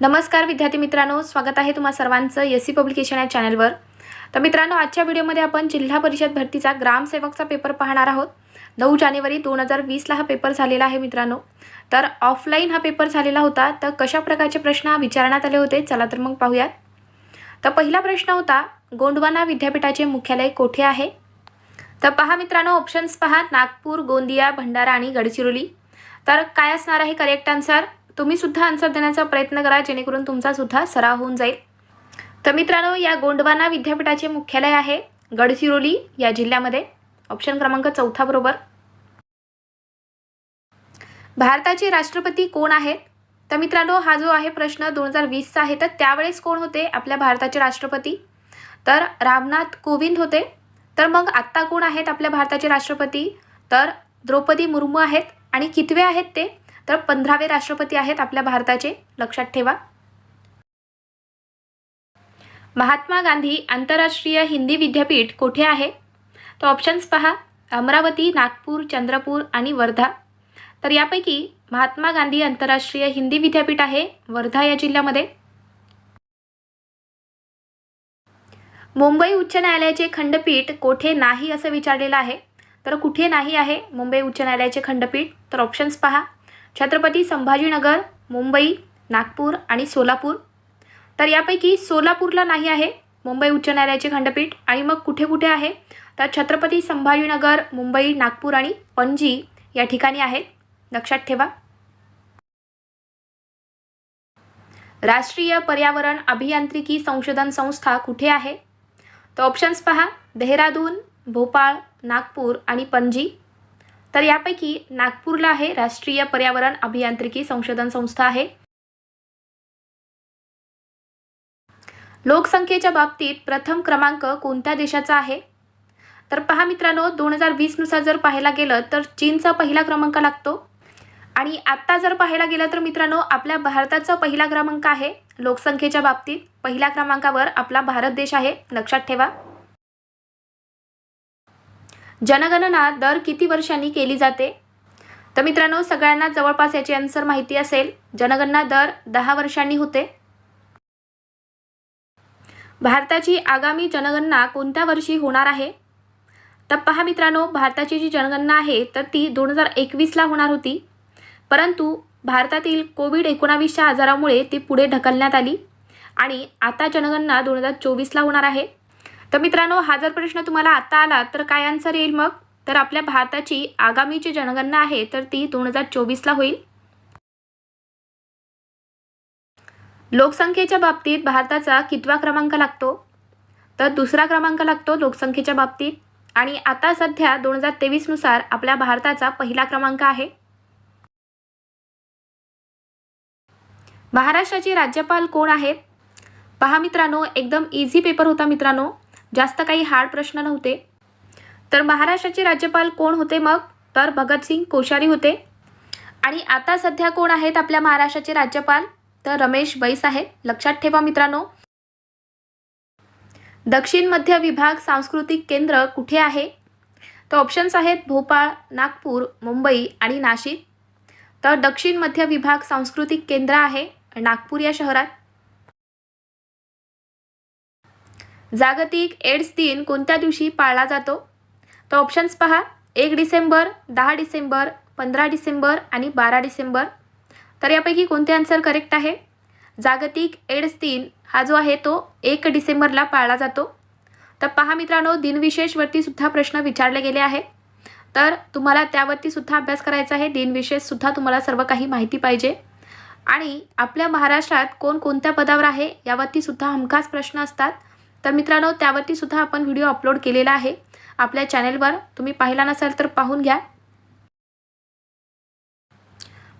नमस्कार विद्यार्थी मित्रांनो स्वागत आहे तुम्हा सर्वांचं एस सी पब्लिकेशन या चॅनलवर. तर मित्रांनो आजच्या व्हिडिओमध्ये आपण जिल्हा परिषद भरतीचा ग्रामसेवकचा पेपर पाहणार आहोत. नऊ जानेवारी दोन हजार वीसला हा पेपर झालेला आहे मित्रांनो. तर ऑफलाईन हा पेपर झालेला होता तर कशा प्रकारचे प्रश्न विचारण्यात आले होते चला तर मग पाहूयात. तर पहिला प्रश्न होता गोंडवाना विद्यापीठाचे मुख्यालय कोठे आहे? तर पहा मित्रांनो ऑप्शन्स पहा नागपूर गोंदिया भंडारा आणि गडचिरोली. तर काय असणार आहे करेक्ट आन्सर तुम्ही सुद्धा आन्सर देण्याचा प्रयत्न करा जेणेकरून तुमचा सुद्धा सराव होऊन जाईल. तर मित्रांनो या गोंडवाना विद्यापीठाचे मुख्यालय आहे गडचिरोली या जिल्ह्यामध्ये. ऑप्शन क्रमांक चौथा बरोबर. भारताचे राष्ट्रपती कोण आहेत? तर मित्रांनो हा जो आहे प्रश्न दोन हजार वीसचा आहे तर त्यावेळेस कोण होते? आपल्या भारताचे राष्ट्रपती. तर रामनाथ कोविंद होते. तर मग आत्ता कोण आहेत आपल्या भारताचे राष्ट्रपती? तर द्रौपदी मुर्मू आहेत. आणि कितवे आहेत ते? तर पंधरावे राष्ट्रपती आहेत आपल्या भारताचे. लक्षात ठेवा. महात्मा गांधी आंतरराष्ट्रीय हिंदी विद्यापीठ कोठे आहे? तर ऑप्शन्स पहा. अमरावती नागपूर चंद्रपूर आणि वर्धा. तर यापैकी महात्मा गांधी आंतरराष्ट्रीय हिंदी विद्यापीठ आहे वर्धा या जिल्ह्यामध्ये. मुंबई उच्च न्यायालयाचे खंडपीठ कोठे नाही असं विचारलेलं आहे. तर कुठे नाही आहे मुंबई उच्च न्यायालयाचे खंडपीठ? तर ऑप्शन्स पहा. छत्रपती संभाजीनगर मुंबई नागपूर आणि सोलापूर. तर यापैकी सोलापूरला नाही आहे मुंबई उच्च न्यायालयाचे खंडपीठ. आणि मग कुठे कुठे आहे? तर छत्रपती संभाजीनगर मुंबई नागपूर आणि पणजी या ठिकाणी आहेत. लक्षात ठेवा. राष्ट्रीय पर्यावरण अभियांत्रिकी संशोधन संस्था कुठे आहे? तर ऑप्शन्स पहा. देहरादून भोपाळ नागपूर आणि पणजी. तर यापैकी नागपूरला आहे राष्ट्रीय पर्यावरण अभियांत्रिकी संशोधन संस्था आहे. लोकसंख्येच्या बाबतीत प्रथम क्रमांक कोणत्या देशाचा आहे? तर पहा मित्रांनो दोन हजार वीसनुसार जर पाहायला गेलं तर चीनचा पहिला क्रमांक लागतो. आणि आत्ता जर पाहायला गेलं तर मित्रांनो आपल्या भारताचा पहिला क्रमांक आहे. लोकसंख्येच्या बाबतीत पहिल्या क्रमांकावर आपला भारत देश आहे. लक्षात ठेवा. जनगणना दर किती वर्षांनी केली जाते? तर मित्रांनो सगळ्यांना जवळपास याची आन्सर माहिती असेल. जनगणना दर दहा वर्षांनी होते. भारताची आगामी जनगणना कोणत्या वर्षी होणार आहे? तर पहा मित्रांनो भारताची जी जनगणना आहे तर ती दोन हजार एकवीसला होणार होती. परंतु भारतातील कोविड एकोणावीसच्या आजारामुळे ती पुढे ढकलण्यात आली. आणि आता जनगणना दोन हजार चोवीसला होणार आहे. तर मित्रांनो हा जर प्रश्न तुम्हाला आता आला तर काय आन्सर येईल मग? तर आपल्या भारताची आगामीची जनगणना आहे तर ती दोन हजार चोवीसला होईल. लोकसंख्येच्या बाबतीत भारताचा कितवा क्रमांक लागतो? तर दुसरा क्रमांक लागतो लोकसंख्येच्या बाबतीत. आणि आता सध्या दोन हजार तेवीसनुसार आपल्या भारताचा पहिला क्रमांक आहे. महाराष्ट्राचे राज्यपाल कोण आहेत? पहा मित्रांनो एकदम इझी पेपर होता मित्रांनो. जास्त काही हार्ड प्रश्न नव्हते. तर महाराष्ट्राचे राज्यपाल कोण होते मग? तर भगतसिंग कोश्यारी होते. आणि आता सध्या कोण आहेत आपल्या महाराष्ट्राचे राज्यपाल? तर रमेश बैस आहेत लक्षात ठेवा मित्रांनो. दक्षिण मध्य विभाग सांस्कृतिक केंद्र कुठे आहे? तर ऑप्शन्स आहेत भोपाळ नागपूर मुंबई आणि नाशिक. तर दक्षिण मध्य विभाग सांस्कृतिक केंद्र आहे नागपूर या शहरात. जागतिक एड्स दिन कोणत्या दिवशी पाळला जातो? तर ऑप्शन्स पहा. एक डिसेंबर दहा डिसेंबर पंधरा डिसेंबर आणि बारा डिसेंबर. तर यापैकी कोणते आन्सर करेक्ट आहे? जागतिक एड्स दिन हा जो आहे तो एक डिसेंबरला पाळला जातो. तर पहा मित्रांनो दिनविशेषवरती सुद्धा प्रश्न विचारले गेले आहे तर तुम्हाला त्यावरती सुद्धा अभ्यास करायचा आहे. दिनविशेषसुद्धा तुम्हाला सर्व काही माहिती पाहिजे. आणि आपल्या महाराष्ट्रात कोण कोणत्या पदावर आहे यावरती सुद्धा हमखास प्रश्न असतात. तर मित्रांनो त्यावरती सुद्धा आपण व्हिडिओ अपलोड केलेला आहे. आपल्या चॅनेलवर तुम्ही पाहिला नसाल तर पाहून घ्या.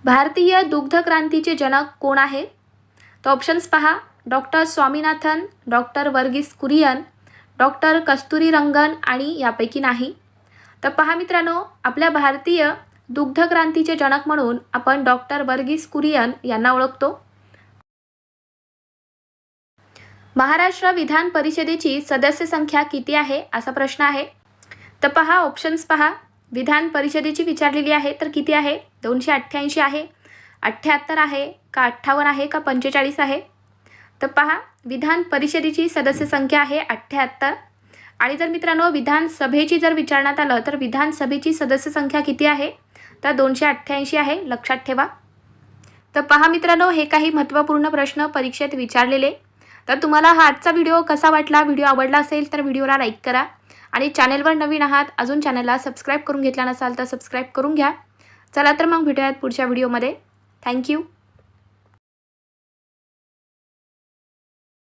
भारतीय दुग्ध क्रांतीचे जनक कोण आहे? तर ऑप्शन्स पहा. Doctor Swaminathan doctor Verghese Kurien doctor Kasturi Rangan आणि यापैकी नाही. तर पहा मित्रांनो आपल्या भारतीय दुग्ध क्रांतीचे जनक म्हणून आपण डॉक्टर वर्गीस कुरियन यांना ओळखतो. महाराष्ट्र विधान परिषदेची सदस्य संख्या किती आहे असा प्रश्न आहे. तर पहा ऑप्शन्स पहा. विधान परिषदेची विचारलेली आहे तर किती आहे? दोनशे अठ्ठ्याऐंशी आहे. अठ्ठ्याहत्तर आहे का अठ्ठावन्न आहे का पंचेचाळीस आहे? तर पहा विधान परिषदेची सदस्य संख्या आहे अठ्ठ्याहत्तर. आणि जर मित्रांनो विधानसभेची जर विचारण्यात आलं तर विधानसभेची सदस्य संख्या किती आहे? तर दोनशे अठ्ठ्याऐंशी आहे. लक्षात ठेवा. तर पहा मित्रांनो हे काही महत्त्वपूर्ण प्रश्न परीक्षेत विचारलेले. तर तुम्हाला हा आजचा व्हिडिओ कसा वाटला व्हिडिओ आवडला असेल तर व्हिडिओला लाईक करा. आणि चॅनलवर नवीन आहात अजून चॅनलला सबस्क्राईब करून घेतला नसाल तर सबस्क्राईब करून घ्या. चला तर मग भेटूयात पुढच्या व्हिडिओमध्ये थँक्यू